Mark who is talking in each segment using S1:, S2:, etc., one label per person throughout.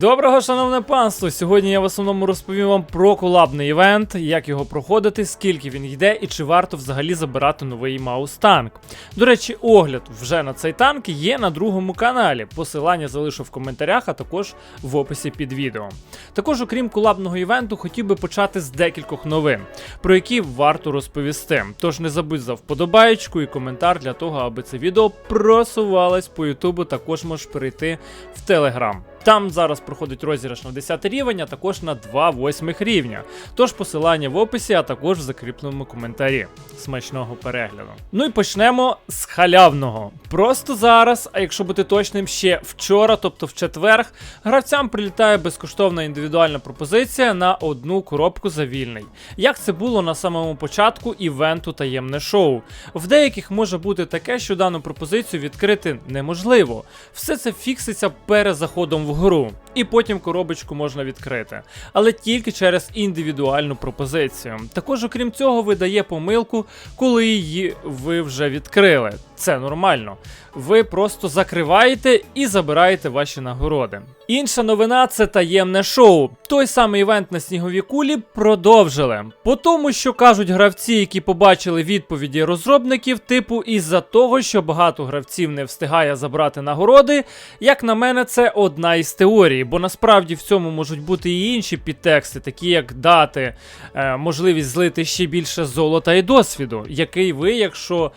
S1: Доброго, шановне панство! Сьогодні я в основному розповім вам про колабний івент, як його проходити, скільки він йде і чи варто взагалі забирати новий маус танк. До речі, огляд вже на цей танк є на другому каналі. Посилання залишу в коментарях, а також в описі під відео. Також, окрім колабного івенту, хотів би почати з декількох новин, про які варто розповісти. Тож не забудь за вподобаєчку і коментар для того, аби це відео просувалось по Ютубу. Також можеш перейти в Телеграм. Там зараз проходить розіграш на 10 рівень, а також на 2 восьмих рівня. Тож посилання в описі, а також в закріпленому коментарі. Смачного перегляду. Ну і почнемо з халявного. Просто зараз, а якщо бути точним, ще вчора, тобто в четверг, гравцям прилітає безкоштовна індивідуальна пропозиція на одну коробку за вільний. Як це було на самому початку івенту таємне шоу. В деяких може бути таке, що дану пропозицію відкрити неможливо. Все це фікситься перед заходом в гру, і потім коробочку можна відкрити, але тільки через індивідуальну пропозицію. Також, окрім цього, видає помилку, коли її ви вже відкрили. Це нормально. Ви просто закриваєте і забираєте ваші нагороди. Інша новина це таємне шоу. Той самий івент на сніговій кулі продовжили. По тому, що кажуть гравці, які побачили відповіді розробників, типу, із-за того, що багато гравців не встигає забрати нагороди, як на мене, це одна із теорій, бо насправді в цьому можуть бути і інші підтексти, такі як дати, е, можливість злити ще більше золота і досвіду, який ви, якщо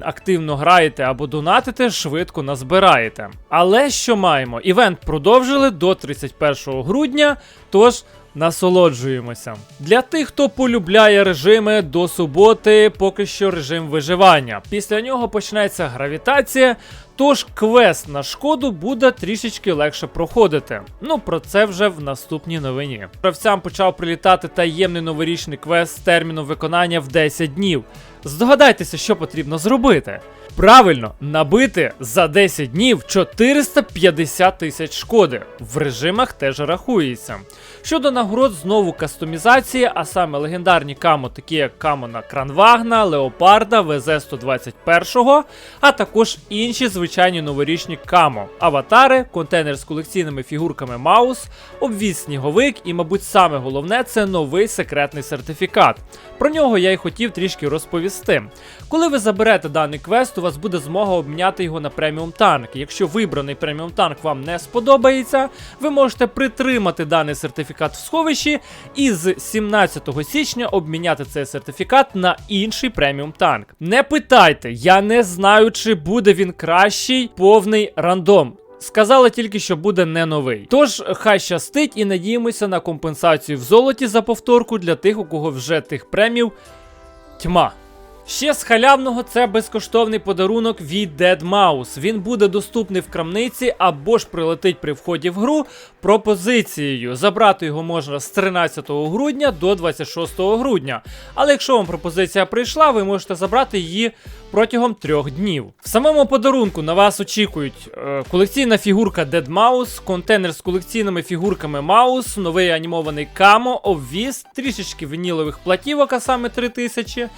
S1: активно граєте або донатите, швидко назбираєте. Але що маємо? Івент продовжили до 31 грудня, тож. Насолоджуємося. Для тих, хто полюбляє режими до суботи, поки що режим виживання. Після нього почнеться гравітація, тож квест на шкоду буде трішечки легше проходити. Ну про це вже в наступній новині. Гравцям почав прилітати таємний новорічний квест з терміном виконання в 10 днів. Здогадайтеся, що потрібно зробити. Правильно, набити за 10 днів 450 тисяч шкоди. В режимах теж рахується. Щодо нагород, знову кастомізація, а саме легендарні камо, такі як камо на Кранвагна, Леопарда, ВЗ-121, а також інші звичайні новорічні камо, аватари, контейнер з колекційними фігурками Маус, обвіз сніговик і, мабуть, саме головне це новий секретний сертифікат. Про нього я й хотів трішки розповісти. Коли ви заберете даний квест, у вас буде змога обміняти його на преміум танк. Якщо вибраний преміум танк вам не сподобається, ви можете притримати даний сертифікат в сховищі і з 17 січня обміняти цей сертифікат на інший преміум танк. Не питайте, я не знаю, чи буде він кращий, повний рандом. Сказали тільки, що буде не новий. Тож хай щастить і надіємося на компенсацію в золоті за повторку для тих, у кого вже тих премів тьма. Ще з халявного це безкоштовний подарунок від Dead Mouse. Він буде доступний в крамниці або ж прилетить при вході в гру пропозицією. Забрати його можна з 13 грудня до 26 грудня. Але якщо вам пропозиція прийшла, ви можете забрати її протягом трьох днів. В самому подарунку на вас очікують е, колекційна фігурка Dead Mouse, контейнер з колекційними фігурками Маус, новий анімований камо, обвіз, трішечки вінілових платівок, а саме 3000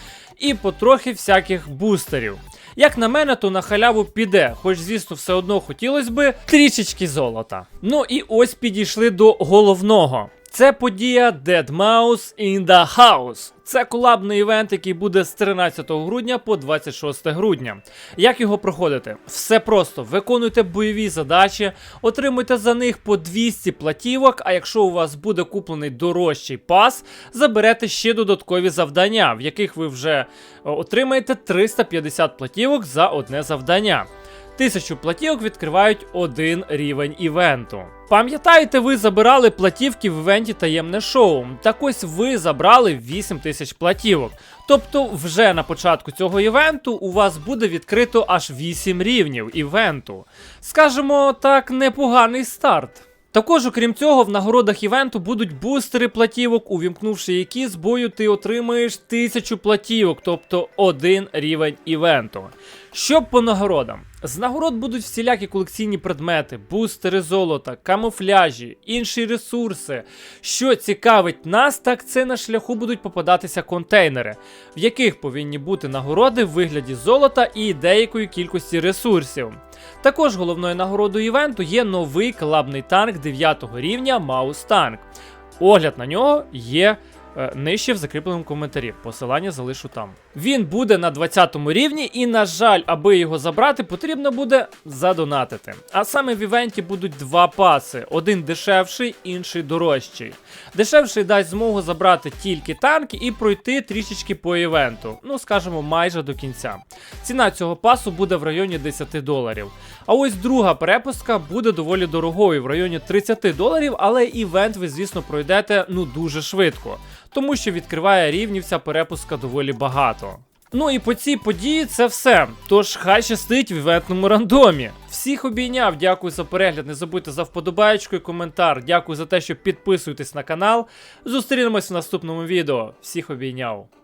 S1: і потрохи всяких бустерів. Як на мене, то на халяву піде, хоч, звісно, все одно хотілося би трішечки золота. Ну і ось підійшли до головного. Це подія Dead Mouse in the House. Це колабний івент, який буде з 13 грудня по 26 грудня. Як його проходити? Все просто виконуйте бойові задачі, отримуйте за них по 200 платівок. А якщо у вас буде куплений дорожчий пас, заберете ще додаткові завдання, в яких ви вже е, отримаєте 350 платівок за одне завдання. Тисячу платівок відкривають один рівень івенту. Пам'ятаєте, ви забирали платівки в івенті таємне шоу. Так ось ви забрали 8 тисяч платівок. Тобто, вже на початку цього івенту у вас буде відкрито аж 8 рівнів івенту. Скажемо так, непоганий старт. Також, окрім цього, в нагородах івенту будуть бустери платівок, увімкнувши які з бою ти отримаєш тисячу платівок, тобто один рівень івенту. Що по нагородам? З нагород будуть всілякі колекційні предмети, бустери золота, камуфляжі, інші ресурси. Що цікавить нас, так це на шляху будуть попадатися контейнери, в яких повинні бути нагороди в вигляді золота і деякої кількості ресурсів. Також головною нагородою івенту є новий колабний танк 9 рівня Маус Танк. Огляд на нього є е, нижче в закріпленому коментарі. Посилання залишу там. Він буде на 20 рівні, і, на жаль, аби його забрати, потрібно буде задонатити. А саме в івенті будуть два паси: один дешевший, інший дорожчий. Дешевший дасть змогу забрати тільки танки і пройти трішечки по івенту. Ну, скажімо, майже до кінця. Ціна цього пасу буде в районі 10 доларів. А ось друга перепустка буде доволі дорогою в районі 30 доларів, але івент ви, звісно, пройдете ну дуже швидко, тому що відкриває рівнівця перепуска доволі багато. Ну і по цій події це все. Тож хай щастить в івентному рандомі. Всіх обійняв, дякую за перегляд. Не забудьте за вподобаєчку і коментар. Дякую за те, що підписуєтесь на канал. Зустрінемось в наступному відео. Всіх обійняв.